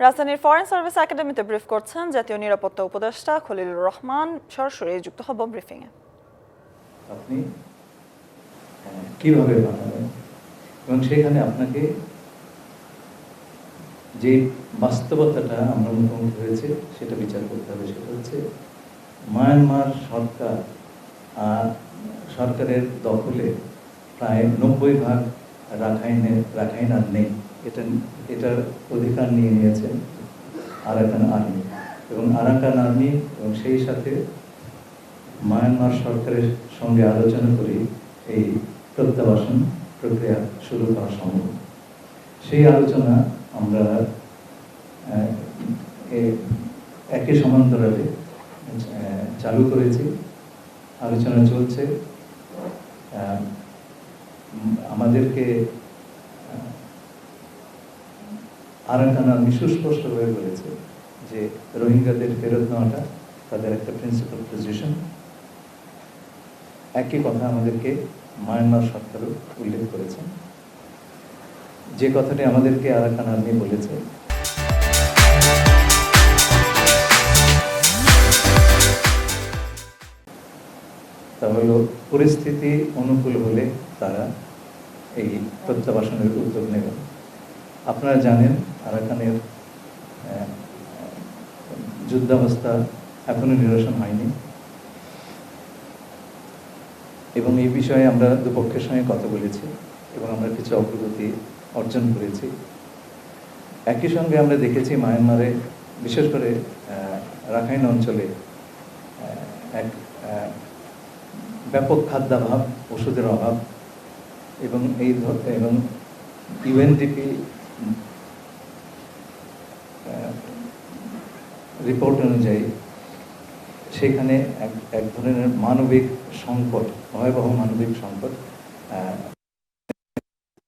রাজধানীর foreign service একাডেমিতে brief করছেন জাতীয় নিরাপত্তা উপদেষ্টা খলিলুর রহমান। সরাসরি যুক্ত হব ব্রিফিংয়ে আপনি আহ, কীভাবে এবং সেখানে আপনাকে যে বাস্তবতাটা আমরা মুখোমুখি হয়েছে সেটা বিচার করতে হবে। সেটা হচ্ছে মায়ানমার সরকার আর সরকারের দখলে প্রায় নব্বই ভাগ রাখাইনের রাখাইন আর নেই। এটা, এটার অধিকার নিয়ে নিয়েছেন আরাকান আর্মি। এবং আরাকান আর্মি এবং সেই সাথে মায়ানমার সরকারের সঙ্গে আলোচনা করে এই প্রত্যাবাসন প্রক্রিয়া শুরু করা সম্ভব। সেই আলোচনা আমরা একই সমান্তরালে চালু করেছি। আলোচনা চলছে। আমাদেরকে আরাকান আর্মি সুস্পষ্টভাবে বলেছে যে রোহিঙ্গাদের ফেরত নেওয়াটা তাদের একটা প্রিন্সিপাল পজিশন একই কথা আমাদেরকে মায়ানমার সরকারও উল্লেখ করেছেন। যে কথাটি আমাদেরকে আরাকান আর্মি বলেছে, তা হলো পরিস্থিতি অনুকূল হলে তারা এই প্রত্যাবাসনের উদ্যোগ নেবেন। আপনারা জানেন আরাকানের যুদ্ধাবস্থা এখনও নিরসন হয়নি। এবং এই বিষয়ে আমরা দুপক্ষের সঙ্গে কথা বলেছি এবং আমরা কিছু অগ্রগতি অর্জন করেছি। একই সঙ্গে আমরা দেখেছি মায়ানমারে, বিশেষ করে রাখাইন অঞ্চলে এক ব্যাপক খাদ্যাভাব, ওষুধের অভাব এবং এই এবং ইউএনডিপি রিপোর্ট অনুযায়ী সেখানে এক এক ধরনের মানবিক সংকট ভয়াবহ মানবিক সংকট